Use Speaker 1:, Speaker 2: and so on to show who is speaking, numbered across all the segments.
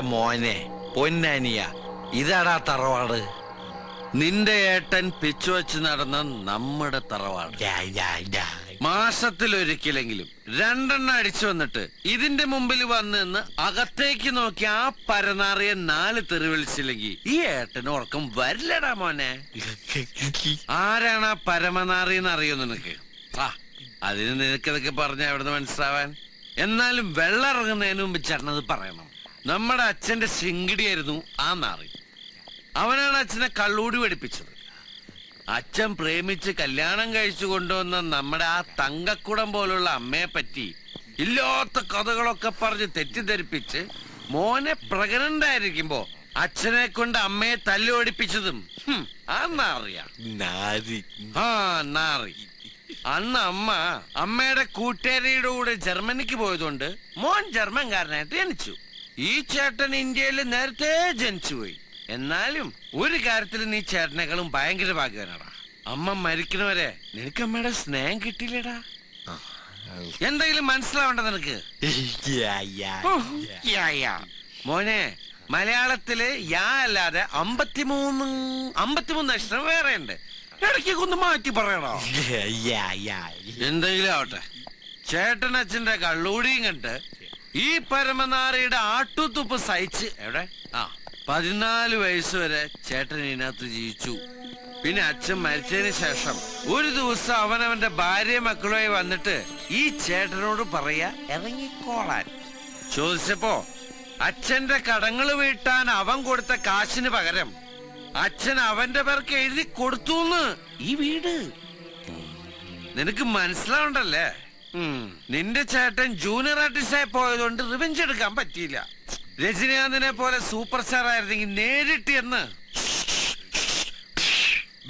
Speaker 1: മോനെ പൊന്നാനിയ ഇതാടാ തറവാട്. നിന്റെ ഏട്ടൻ പിച്ചു വെച്ച് നടന്ന നമ്മുടെ തറവാട്. മാസത്തിലൊരിക്കലെങ്കിലും രണ്ടെണ്ണം അടിച്ചു വന്നിട്ട് ഇതിന്റെ മുമ്പിൽ വന്ന് നിന്ന് അകത്തേക്ക് നോക്കി ആ പരനാറിയ നാല് തെറി വിളിച്ചില്ലെങ്കിൽ ഈ ഏട്ടന് ഉറക്കം വരില്ലടാ മോനെ. ആരാണ് ആ പരമനാറി എന്ന് അറിയോ നിനക്ക്? ആ അതിന് നിനക്കിതൊക്കെ പറഞ്ഞ എവിടുന്ന് മനസ്സിലാവാൻ? എന്നാലും വെള്ളം ഇറങ്ങുന്നതിന് മുമ്പ് ചേട്ടനത് പറയണം. നമ്മുടെ അച്ഛന്റെ ശിങ്കിടിയായിരുന്നു ആ നാറി. അവനാണ് അച്ഛനെ കള്ളൂടി പഠിപ്പിച്ചത്. അച്ഛൻ പ്രേമിച്ച് കല്യാണം കഴിച്ചു കൊണ്ടുവന്ന നമ്മുടെ ആ തങ്കക്കുടം പോലുള്ള അമ്മയെ പറ്റി ഇല്ലാത്ത കഥകളൊക്കെ പറഞ്ഞ് തെറ്റിദ്ധരിപ്പിച്ച് മോനെ പ്രകടനായിരിക്കുമ്പോ അച്ഛനെ കൊണ്ട് അമ്മയെ തല്ലു ഓടിപ്പിച്ചതും ആ നാറിയാ. ആ നാറി. അന്ന് അമ്മ അമ്മയുടെ കൂട്ടുകാരിയുടെ കൂടെ ജർമ്മനിക്ക് പോയതുകൊണ്ട് മോൻ ജർമ്മൻകാരനായിട്ട് ജനിച്ചു. ഈ ചേട്ടൻ ഇന്ത്യയിൽ നേരത്തെ ജനിച്ചുപോയി എന്നാലും ഒരു കാര്യത്തിൽ നീ ചേട്ടനേക്കാളും ഭയങ്കര ഭാഗ്യവാനാടാ. അമ്മ മരിക്കണവരെ നിനക്ക് അമ്മയുടെ സ്നേഹം കിട്ടിയില്ലടാ. എന്തെങ്കിലും മനസ്സിലാവണ്ട നിനക്ക്. മോനെ മലയാളത്തിൽ യാ അല്ലാതെ അമ്പത്തിമൂന്ന് അമ്പത്തിമൂന്ന് അക്ഷരം വേറെ ഉണ്ട് ഇടയ്ക്ക് ഒന്ന് മാറ്റി പറയണോ? എന്തെങ്കിലും ആവട്ടെ. ചേട്ടനച്ഛന്റെ കള്ളൂടിയും കണ്ട് ഈ പരമനാരയുടെ ആട്ടുത്തുപ്പ് സഹിച്ച് എവിടെ? ആ പതിനാല് വയസ്സ് വരെ ചേട്ടൻ ഇതിനകത്ത് ജീവിച്ചു. പിന്നെ അച്ഛൻ മരിച്ചതിന് ശേഷം ഒരു ദിവസം അവനവന്റെ ഭാര്യ മക്കളുമായി വന്നിട്ട് ഈ ചേട്ടനോട് പറയാ ഇറങ്ങിക്കോളാൻ. ചോദിച്ചപ്പോ അച്ഛന്റെ കടങ്ങൾ വീട്ടാൻ അവൻ കൊടുത്ത കാശിന് പകരം അച്ഛൻ അവന്റെ പേർക്ക് എഴുതി കൊടുത്തു ഈ വീട്. നിനക്ക് മനസ്സിലാവണ്ടല്ലേ. നിന്റെ ചേട്ടൻ ജൂനിയർ ആർട്ടിസ്റ്റായി പോയതുകൊണ്ട് റിവെഞ്ച് എടുക്കാൻ പറ്റിയില്ല. രജനീകാന്തിനെ പോലെ സൂപ്പർ സ്റ്റാർ ആയിരുന്നെങ്കിൽ നേരിട്ട് എന്ന്.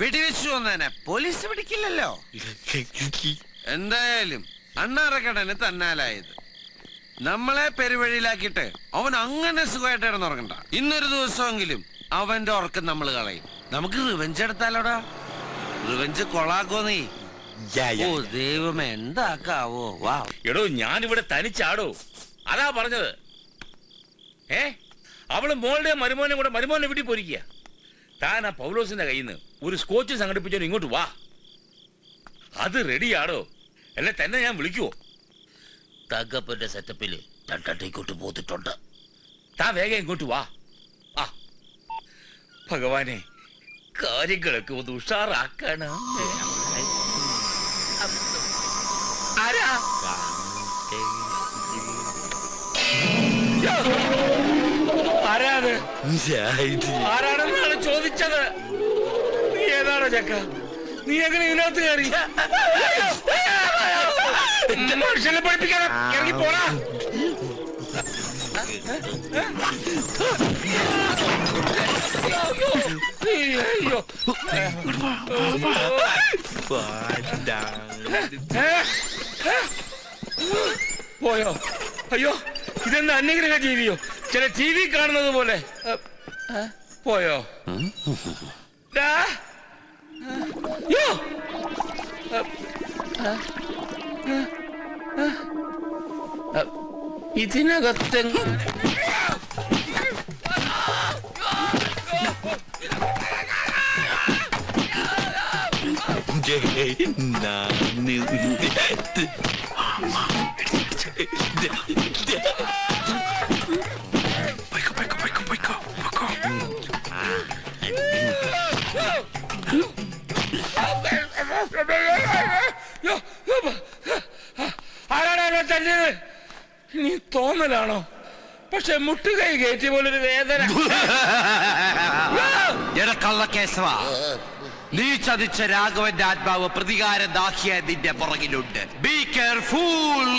Speaker 1: വെടിവെച്ചു വന്നേനെ പോലീസ് പിടിക്കില്ലല്ലോ. എന്തായാലും അണ്ണാറക്കടന് തന്നാലായത്. നമ്മളെ പെരുവഴിയിലാക്കിയിട്ട് അവൻ അങ്ങനെ സുഖമായിട്ട് ഇടന്നുറങ്ങണ്ട ഇന്നൊരു ദിവസമെങ്കിലും അവന്റെ ഉറക്കം നമ്മൾ കളയും. നമുക്ക് റിവെഞ്ച് എടുത്താലോടാ. റിവെഞ്ച് കൊളാക്കോ നീ. ഓ ദൈവമേ എന്താക്കാവോ? വാ
Speaker 2: എടോ ഞാനിവിടെ തനിച്ചാടോ. അതാ പറഞ്ഞത്. ഏ? അവൾ മോളുടെ മരുമോനെ കൂടെ മരുമോനെ വീട്ടിൽ പോയിരിക്കുക. താൻ ആ പൗലോസിന്റെ കയ്യിൽ നിന്ന് ഒരു സ്കോച്ച് സംഘടിപ്പിച്ചോ ഇങ്ങോട്ട് വാ. അത് റെഡിയാടോ. അല്ലെ തന്നെ ഞാൻ വിളിക്കുവോ? തകപ്പന്റെ സെറ്റപ്പിൽ രണ്ടട്ടേക്കോട്ട് പോത്തിട്ടുണ്ട് താ വേഗം ഇങ്ങോട്ട് വാ. ആ. ഭഗവാനെ കാര്യങ്ങളൊക്കെ ഒന്ന് ഉഷാറാക്കണം ആരാ? ആരാത്? ആരാണെന്നാണ് ചോദിച്ചത്. നീ ഏതാണോ ചക്ക? നീ എങ്ങനെ ഇതിനകത്ത് കയറി? മനുഷ്യനെ പഠിപ്പിക്കാതെ ഇറങ്ങി പോടാ. അയ്യോ. പോയോ? അയ്യോ ഇതെന്താ അന്യഗ്രഹ ജീവിയോ? ചില ടി വി കാണുന്നത് പോലെ. പോയോ? ഡാ. ഇതിനകത്തെങ്ങും യ്യോ. ആരാടാ എന്നെ തല്ലിയത് നീ തോന്നലാണോ? പക്ഷെ മുട്ടുകൈ കയറ്റി പോലൊരു വേദന.
Speaker 1: എടാ കള്ളക്കേശവ. നീ ചതിച്ച രാഘവന്റെ ആത്മാവ് പ്രതികാര ദാഹിയ നിന്റെ പുറകിലുണ്ട്. ബി കെയർഫുൾ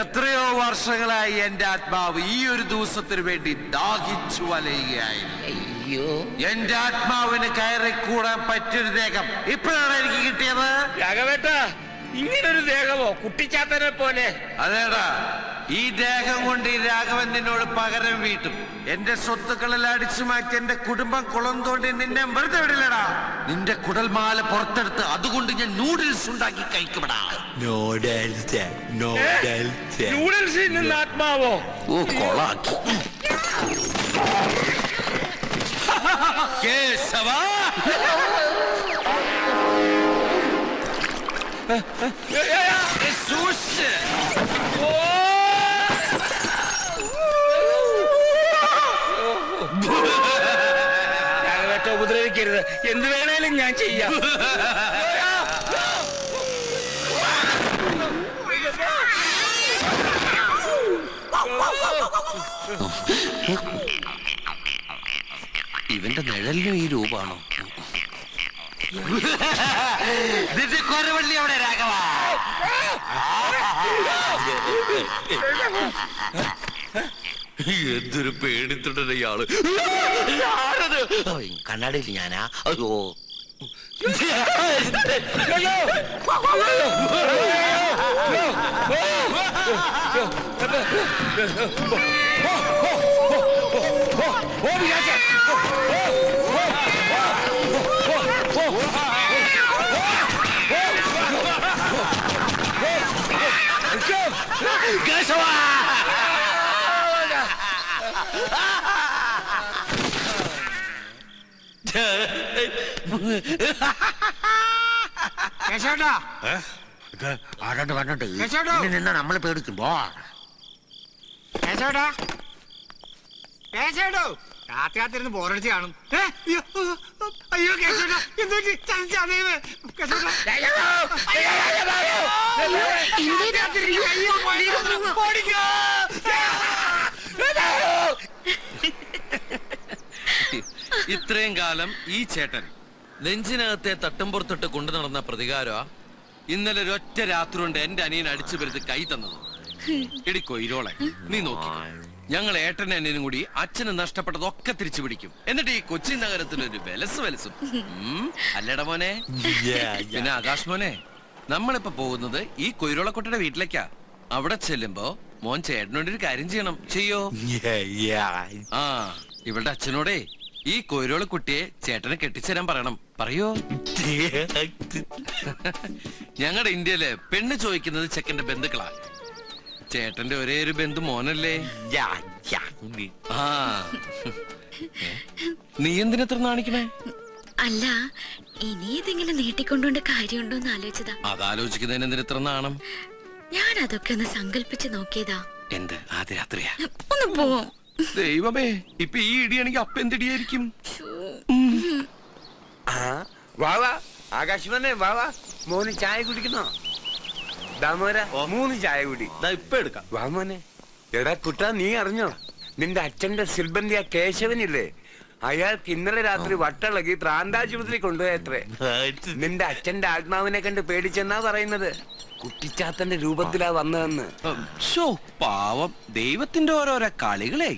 Speaker 1: എത്രയോ വർഷങ്ങളായി എന്റെ ആത്മാവ് ഈ ഒരു ദിവസത്തിന് വേണ്ടി ദാഹിച്ചു വലയുകയായിരുന്നു.
Speaker 2: അയ്യോ.
Speaker 1: എന്റെ ആത്മാവിന് കയറി കൂടാൻ പറ്റൊരു ദേഹം ഇപ്പോഴാണ് എനിക്ക് കിട്ടിയത്?
Speaker 2: രാഘവേട്ട ഇങ്ങനൊരു ദേഹമോ? കുട്ടിച്ചാത്തനെ പോലെ.
Speaker 1: അതേടാ. ഈ ദേഹം കൊണ്ട് ഈ രാഘവൻ നിന്നോട് പകരം വീട്ടും എന്റെ സ്വത്തുക്കളെല്ലാം അടിച്ചു മാറ്റി എന്റെ കുടുംബം കുളം തോണ്ടി നിന്നെ വെറുതെ വിടില്ലടാ നിന്റെ കുടൽമാല പുറത്തെടുത്ത് അതുകൊണ്ട് ഞാൻ നൂഡിൽസ് ഉണ്ടാക്കി കഴിക്കുമടാ
Speaker 3: Oh! നോഡൽസ്
Speaker 2: ആത്മാവോ
Speaker 1: ഓ കൊളാക്കി കേശവാ സൂക്ഷിച്ച്
Speaker 2: രാഘവേട്ട എന്ത് വേണേലും ഞാൻ ചെയ്യാം.
Speaker 1: ഇവന്റെ നിഴലിനും ഈ രൂപാണോ നിന്റെ കൊരവള്ളി അവിടെ രാഘവ. എന്തൊരു പേടിത്തിട്ട ഇയാൾ? കണ്ണാടിയിൽ ഞാനാ. അയ്യോ.
Speaker 2: ഓ
Speaker 4: കേശവേട്ടാ.
Speaker 1: ആരാണ്ട് കണ്ടിട്ട്
Speaker 4: കേശവട്ടോ.
Speaker 1: നിന്നാ നമ്മളെ പേടിക്കുമ്പോ
Speaker 4: കേശവേട്ടാ. കേശവേട്ടോ. കാത്തു കാത്തിരുന്ന് ബോറടിച്ച് കാണും? അയ്യോ, കേശവേട്ടാ. എന്തോ ചതച്ചതേവേ കേശവേട്ടാ. അയ്യോ, ഓടിക്കോ, ഓടിക്കോ.
Speaker 1: ഇത്രയും കാലം ഈ ചേട്ടൻ നെഞ്ചിനകത്തെ തട്ടുംപുറത്തിട്ട് കൊണ്ടു നടന്ന പ്രതികാരമാ ഇന്നലെ ഒരൊറ്റ രാത്രി കൊണ്ട് എന്റെ അനിയൻ അടിച്ചു പെരുത്ത് കൈ തന്നത്. എടി ഇരോളെ നീ നോക്കി. ഞങ്ങൾ ഏട്ടനും അനിയനും കൂടി അച്ഛന് നഷ്ടപ്പെട്ടതൊക്കെ തിരിച്ചു പിടിക്കും. എന്നിട്ട് ഈ കൊച്ചി നഗരത്തിൽ ഒരു വെലസ് വെലസും. അല്ലട മോനെ. പിന്നെ ആകാശ് മോനെ നമ്മളിപ്പോ പോകുന്നത് ഈ കൊയ്രോളക്കുട്ടിയുടെ വീട്ടിലേക്കാ. അവിടെ ചെല്ലുമ്പോ മോൻ ചേട്ടനോട് ഒരു കാര്യം ചെയ്യണം. ചെയ്യോ? ആ ഇവളുടെ അച്ഛനോടേ ഈ കൊയ്രോള കുട്ടിയെ ചേട്ടനെ കെട്ടിച്ചേരാൻ പറയണം. പറയോ? ഞങ്ങളുടെ ഇന്ത്യയിലെ പെണ്ണ് ചോദിക്കുന്നത് ചെക്കന്റെ ബന്ധുക്കളാ. ചേട്ടന്റെ ഒരേ ഒരു ബന്ധു മോനല്ലേ? ആ? നീ എന്തിനെ നാണിക്കണേ?
Speaker 5: അല്ല ഇനി ഇതെങ്ങനെ നീട്ടിക്കൊണ്ടുകൊണ്ട് കാര്യമുണ്ടോ എന്ന് ആലോചിച്ചതാ.
Speaker 1: അതാലോചിക്കുന്നതിന് എന്തിനെ നാണം?
Speaker 5: ഞാൻ അതൊക്കെ ഒന്ന് സങ്കല്പിച്ച് നോക്കിയതാ.
Speaker 1: എന്ത്? ആദ്യ രാത്രിയാ?
Speaker 5: ഒന്ന് പോവും
Speaker 1: ദൈവമേ ഇപ്പൊ ഈ ഇടിയാണെങ്കിൽ അപ്പ എന്തിടിയായിരിക്കും?
Speaker 6: വാവാ ആകാശവാണേ വാവാ മോന് ചായ കുടിക്കണോ ദാമോര മൂന്ന് ചായ കുടി.
Speaker 3: ഇപ്പൊ എടുക്കാം.
Speaker 6: വാമോനെ എടാ കുട്ടാ നീ അറിഞ്ഞോ? നിന്റെ അച്ഛന്റെ സിൽബന്തി ആ കേശവനില്ലേ? അയാൾക്ക് ഇന്നലെ രാത്രി വട്ടളകി ത്രാന്താശുപത്രി കൊണ്ടുപോയത്രേ നിന്റെ അച്ഛന്റെ ആത്മാവിനെ കണ്ട് പേടിച്ചെന്നാ പറയുന്നത്. കുട്ടിച്ചാത്തന്റെ രൂപത്തിലാ വന്നതെന്ന്.
Speaker 1: പാവം. ദൈവത്തിന്റെ ഓരോരോ കളികളെ